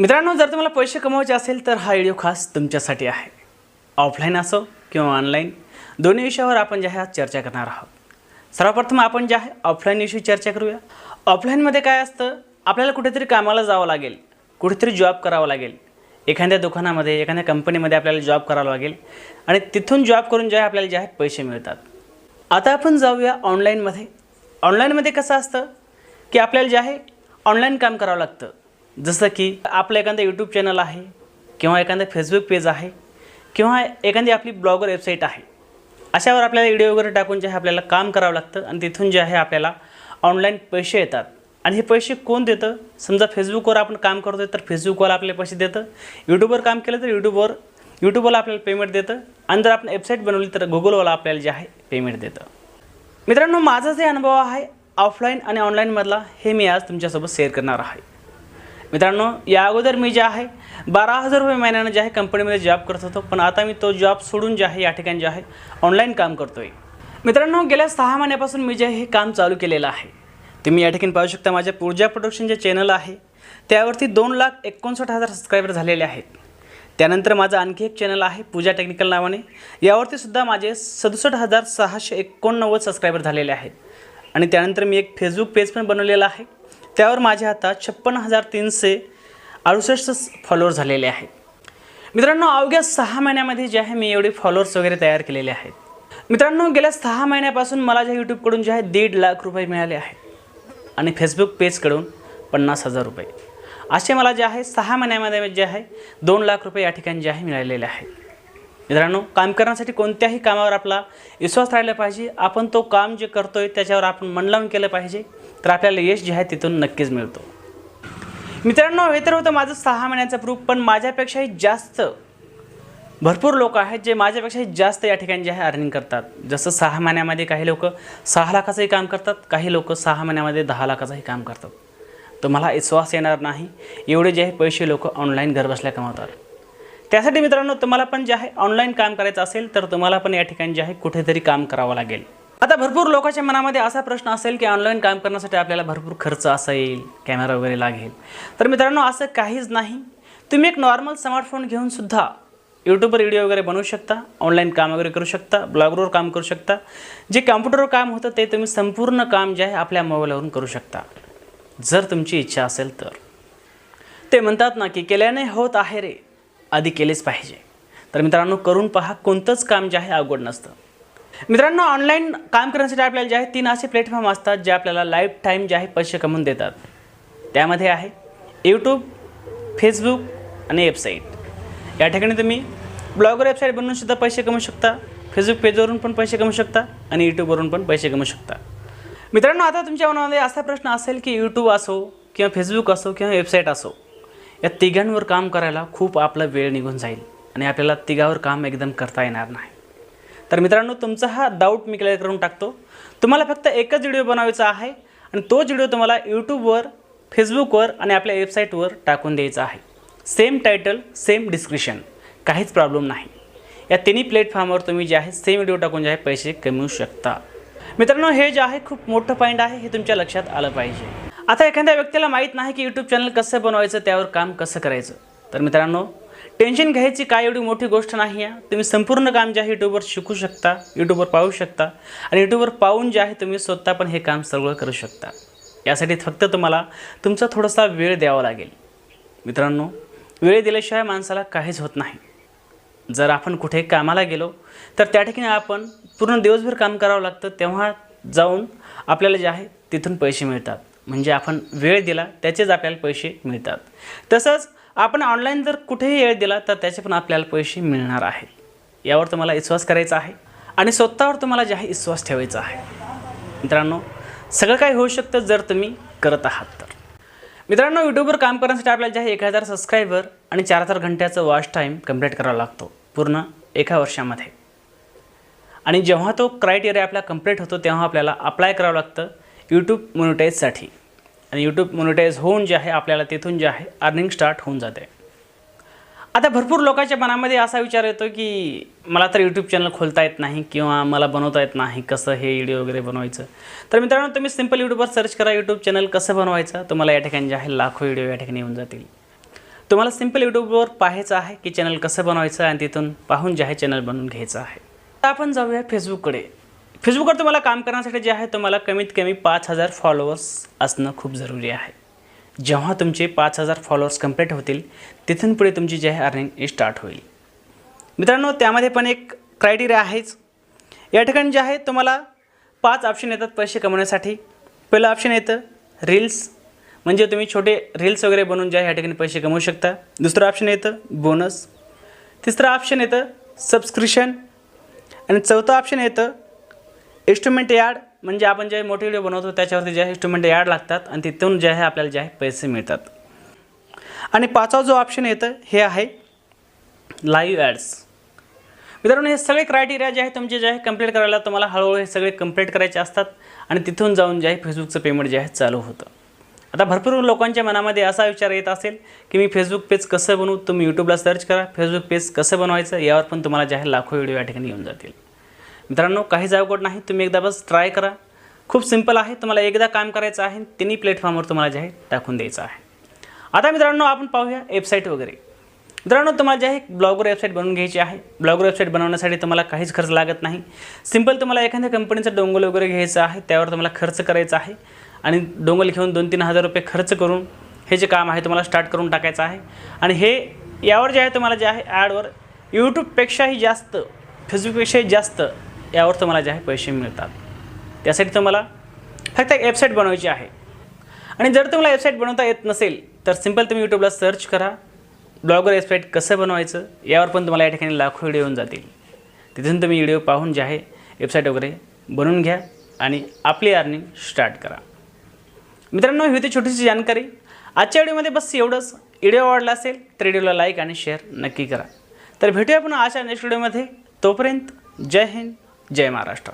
मित्रांनो जर तुम्हाला पैसे कमवायचे असेल तर हा व्हिडिओ खास तुमच्यासाठी आहे. ऑफलाईन असो किंवा ऑनलाईन दोन्ही विषयावर आपण जे आहे आज चर्चा करणार आहोत. सर्वप्रथम आपण जे आहे ऑफलाईनविषयी चर्चा करूया. ऑफलाईनमध्ये काय असतं आपल्याला कुठेतरी कामाला जावं लागेल कुठेतरी जॉब करावा लागेल. एखाद्या दुकानामध्ये एखाद्या कंपनीमध्ये आपल्याला जॉब करावा लागेल आणि तिथून जॉब करून जे आहे आपल्याला जे आहे पैसे मिळतात. आता आपण जाऊया ऑनलाईनमध्ये ऑनलाईनमध्ये कसं असतं की आपल्याला जे आहे ऑनलाईन काम करावं लागतं. जसं की आपलं एखादं यूट्यूब चॅनल आहे किंवा एखादं फेसबुक पेज आहे किंवा एखादी आपली ब्लॉगर वेबसाईट आहे अशावर आपल्याला व्हिडिओ वगैरे टाकून जे आहे आपल्याला काम करावं लागतं आणि तिथून जे आहे आपल्याला ऑनलाईन पैसे येतात. आणि हे पैसे कोण देतं? समजा फेसबुकवर आपण काम करतोय तर फेसबुकवर आपल्याला पैसे देतं. यूट्यूबवर काम केलं तर यूट्यूबवर यूट्यूबवाला आपल्याला पेमेंट देतं. आणि जर आपण वेबसाईट बनवली तर गुगलवाला आपल्याला जे आहे पेमेंट देतं. मित्रांनो माझा जे अनुभव आहे ऑफलाईन आणि ऑनलाईनमधला हे मी आज तुमच्यासोबत शेअर करणार आहे. मित्रांनो या अगोदर मी जे आहे बारा हजार रुपये महिन्यानं जे आहे कंपनीमध्ये जॉब करत होतो पण आता मी तो जॉब सोडून जे आहे या ठिकाणी जे आहे ऑनलाईन काम करतो आहे मित्रांनो गेल्या सहा महिन्यापासून मी जे हे काम चालू केलेलं आहे. तुम्ही या ठिकाणी पाहू शकता माझ्या पूर्जा प्रोडक्शन जे चॅनल आहे त्यावरती दोन लाख एकोणसाठ हजार सबस्क्रायबर झालेले आहेत. त्यानंतर माझं आणखी एक चॅनल आहे पूजा टेक्निकल नावाने. यावरती सुद्धा माझे सदुसष्ट हजार सहाशे एकोणनव्वद सबस्क्रायबर झालेले आहेत. आणि त्यानंतर मी एक फेसबुक पेज पण बनवलेला आहे. त्यावर माझ्या हातात छप्पन्न हजार तीनशे अडुसष्ट फॉलोअर झालेले आहेत. मित्रांनो अवघ्या सहा महिन्यामध्ये जे आहे मी एवढे फॉलोअर्स वगैरे तयार केलेले आहेत. मित्रांनो गेल्या सहा महिन्यापासून मला ज्या यूट्यूबकडून जे आहे दीड लाख रुपये मिळाले आहेत. आणि फेसबुक पेजकडून पन्नास हजार रुपये. असे मला जे आहे सहा महिन्यामध्ये जे आहे दोन लाख रुपये या ठिकाणी जे आहे मिळालेले आहेत. मित्रांनो काम करण्यासाठी कोणत्याही कामावर आपला विश्वास राहिला पाहिजे. आपण तो काम जे करतोय त्याच्यावर आपण मन लावून केलं पाहिजे. तर आपल्याला यश जे आहे तिथून नक्कीच मिळतो. मित्रांनो हे तर होतं माझं सहा महिन्याचं प्रूफ पण माझ्यापेक्षाही जास्त भरपूर लोक आहेत जे माझ्यापेक्षाही जास्त या ठिकाणी जे आहे अर्निंग करतात. जसं सहा महिन्यामध्ये काही लोक सहा लाखाचंही काम करतात काही लोक सहा महिन्यामध्ये दहा लाखाचंही काम करतात. तुम्हाला विश्वास येणार नाही एवढे जे आहे पैसे लोक ऑनलाईन घरबसल्या कमावतात. त्यासाठी मित्रांनो तुम्हाला पण जे आहे ऑनलाईन काम करायचं असेल तर तुम्हाला पण या ठिकाणी जे आहे कुठेतरी काम करावं लागेल. आता भरपूर लोकांच्या मनामध्ये असा प्रश्न असेल की ऑनलाईन काम करण्यासाठी आपल्याला भरपूर खर्च असेल कॅमेरा वगैरे लागेल. तर मित्रांनो असं काहीच नाही. तुम्ही एक नॉर्मल स्मार्टफोन घेऊन सुद्धा यूट्यूबवर व्हिडिओ वगैरे बनवू शकता ऑनलाईन काम वगैरे करू शकता ब्लॉगवर काम करू शकता. जे कॉम्प्युटरवर काम होतं ते तुम्ही संपूर्ण काम जे आहे आपल्या मोबाईलवरून करू शकता. जर तुमची इच्छा असेल तर. ते म्हणतात ना की केल्याने होत आहे रे आधी केलेच पाहिजे. तर मित्रांनो करून पहा कोणतंच काम जे आहे अवघड नसतं. मित्रांनो ऑनलाईन काम करण्यासाठी आपल्याला जे आहे तीन असे प्लॅटफॉर्म असतात जे आपल्याला लाईफ टाईम जे आहे पैसे कमवून देतात. त्यामध्ये आहे यूट्यूब फेसबुक आणि वेबसाईट या ठिकाणी तुम्ही ब्लॉगर वेबसाईट बनवून सुद्धा पैसे कमवू शकता. फेसबुक पेजवरून पण पैसे कमवू शकता आणि यूट्यूबवरून पण पैसे कमवू शकता. मित्रांनो आता तुमच्या मनामध्ये असा प्रश्न असेल की यूट्यूब असो किंवा फेसबुक असो किंवा वेबसाईट असो या तिघांवर काम करायला खूप आपला वेळ निघून जाईल आणि आपल्याला तिघावर काम एकदम करता येणार नाही. तर मित्रांनो तुमचा हा डाऊट मी क्लिअर करून टाकतो. तुम्हाला फक्त एकच व्हिडिओ बनवायचा आहे आणि तोच व्हिडिओ तुम्हाला यूट्यूबवर फेसबुकवर आणि आपल्या वेबसाईटवर टाकून द्यायचा आहे. सेम टायटल सेम डिस्क्रिप्शन काहीच प्रॉब्लेम नाही. या तिन्ही प्लॅटफॉर्मवर तुम्ही जे आहे सेम व्हिडिओ टाकून जे आहे पैसे कमवू शकता. मित्रांनो हे जे आहे खूप मोठं पॉईंट आहे हे तुमच्या लक्षात आलं पाहिजे. आता एखाद्या व्यक्तीला माहीत नाही की यूट्यूब चॅनल कसं बनवायचं त्यावर काम कसं करायचं. तर मित्रांनो टेन्शन घ्यायची काय एवढी मोठी गोष्ट नाही आहे तुम्ही संपूर्ण काम जे आहे यूट्यूबवर शिकू शकता यूट्यूबवर पाहू शकता आणि यूट्यूबवर पाहून जे आहे तुम्ही स्वतः पण हे काम सगळं करू शकता. यासाठी फक्त तुम्हाला तुमचा थोडासा वेळ द्यावा लागेल. मित्रांनो वेळ दिल्याशिवाय माणसाला काहीच होत नाही. जर आपण कुठे कामाला गेलो तर त्या ठिकाणी आपण पूर्ण दिवसभर काम करावं लागतं तेव्हा जाऊन आपल्याला जे आहे तिथून पैसे मिळतात. म्हणजे आपण वेळ दिला त्याचेच आपल्याला पैसे मिळतात. तसंच आपण ऑनलाईन जर कुठेही वेळ दिला तर त्याचे पण आपल्याला पैसे मिळणार आहे. यावर तुम्हाला विश्वास करायचा आहे आणि स्वतःवर तुम्हाला जे आहे विश्वास ठेवायचा आहे. मित्रांनो सगळं काही होऊ शकतं जर तुम्ही करत आहात तर. मित्रांनो यूट्यूबवर काम करण्यासाठी आपल्याला जे आहे एक हजार सबस्क्रायबर आणि चार हजार घंट्याचं वॉच टाईम कंप्लीट करावा लागतो पूर्ण एका वर्षामध्ये. आणि जेव्हा तो क्रायटेरिया आपला कंप्लीट होतो तेव्हा आपल्याला अप्लाय करावं लागतं यूट्यूब मोनिटाईजसाठी आणि यूट्यूब मोनिटाईज होऊन जे आहे आपल्याला तिथून जे आहे अर्निंग स्टार्ट होऊन जाते. आता भरपूर लोकांच्या मनामध्ये असा विचार येतो की मला तर यूट्यूब चॅनल खोलता येत नाही किंवा मला बनवता येत नाही कसं हे व्हिडिओ वगैरे बनवायचं. तर मित्रांनो तुम्ही सिंपल यूट्यूबवर सर्च करा यूट्यूब चॅनल कसं बनवायचं तुम्हाला या ठिकाणी जे आहे लाखो व्हिडिओ या ठिकाणी येऊन जातील. तुम्हाला सिंपल यूट्यूबवर पाहायचं आहे की चॅनल कसं बनवायचं आणि तिथून पाहून जे आहे चॅनल बनवून घ्यायचं आहे. आता आपण जाऊया फेसबुककडे फेसबुकवर तुम्हाला काम करण्यासाठी जे आहे तुम्हाला कमीत कमी पाच हजार फॉलोअर्स असणं खूप जरुरी आहे. जेव्हा तुमचे पाच हजार फॉलोअर्स कंप्लीट होतील तिथून पुढे तुमची जे आहे अर्निंग स्टार्ट होईल. मित्रांनो त्यामध्ये पण एक क्रायटेरिया आहेच. या ठिकाणी जे आहे तुम्हाला पाच ऑप्शन येतात पैसे कमवण्यासाठी. पहिलं ऑप्शन येतं रील्स म्हणजे तुम्ही छोटे रील्स वगैरे बनवून जे आहे या ठिकाणी पैसे कमवू शकता. दुसरं ऑप्शन येतं बोनस तिसरं ऑप्शन येतं सबस्क्रिप्शन आणि चौथं ऑप्शन येतं इन्स्ट्रुमेंट यार्ड म्हणजे आपण जे मोठे व्हिडिओ बनवतो त्याच्यावरती जे आहे इन्स्ट्रुमेंट यार्ड लागतात आणि तिथून जे आहे आपल्याला जे आहे पैसे मिळतात. आणि पाचवा जो ऑप्शन येतं हे आहे लाईव्ह ॲड्स मित्रांनो हे सगळे क्रायटेरिया जे आहे तुमचे जे आहे कंप्लीट करायला तुम्हाला हळूहळू हे सगळे कंप्लीट करायचे असतात आणि तिथून जाऊन जे आहे फेसबुकचं पेमेंट जे आहे चालू होतं. आता भरपूर लोकांच्या मनामध्ये असा विचार येत असेल की मी फेसबुक पेज कसं बनवू? तुम्ही यूट्यूबला सर्च करा. फेसबुक पेज कसं बनवायचं? यावर पण तुम्हाला जे आहे लाखो व्हिडिओ या ठिकाणी येऊन जातील. मित्रांनो काहीच अवघड नाही. तुम्ही एकदा बस ट्राय करा. खूप सिंपल आहे. तुम्हाला एकदा काम करायचं आहे तिन्ही प्लॅटफॉर्मवर तुम्हाला जे आहे टाकून द्यायचं आहे. आता मित्रांनो आपण पाहूया वेबसाईट वगैरे. मित्रांनो तुम्हाला जे आहे ब्लॉगर वेबसाईट बनवून घ्यायची आहे. ब्लॉगर वेबसाईट बनवण्यासाठी तुम्हाला काहीच खर्च लागत नाही. सिंपल तुम्हाला एखाद्या कंपनीचं डोंगल वगैरे घ्यायचं आहे त्यावर तुम्हाला खर्च करायचा आहे. आणि डोंगल घेऊन दोन तीन हजार रुपये खर्च करून हे जे काम आहे तुम्हाला स्टार्ट करून टाकायचं आहे. आणि हे यावर जे आहे तुम्हाला जे आहे ॲडवर यूट्यूबपेक्षाही जास्त फेसबुकपेक्षाही जास्त यावर तुम्हाला जे आहे पैसे मिळतात. त्यासाठी तुम्हाला फक्त एक वेबसाईट बनवायची आहे. आणि जर तुम्हाला वेबसाईट बनवता येत नसेल तर सिंपल तुम्ही यूट्यूबला सर्च करा. ब्लॉगर वेबसाईट कसं बनवायचं यावर पण तुम्हाला या ठिकाणी लाखो व्हिडिओ येऊन जातील. तिथून तुम्ही व्हिडिओ पाहून जे आहे वेबसाईट वगैरे बनवून घ्या आणि आपली अर्निंग स्टार्ट करा. मित्रांनो ही होती छोटीशी जानकारी. आजच्या व्हिडिओमध्ये बस एवढंच. व्हिडिओ आवडला असेल तर व्हिडिओला लाईक आणि शेअर नक्की करा. तर भेटूया पुन्हा आजच्या नेक्स्ट व्हिडिओमध्ये तोपर्यंत जय हिंद. जय महाराष्ट्र.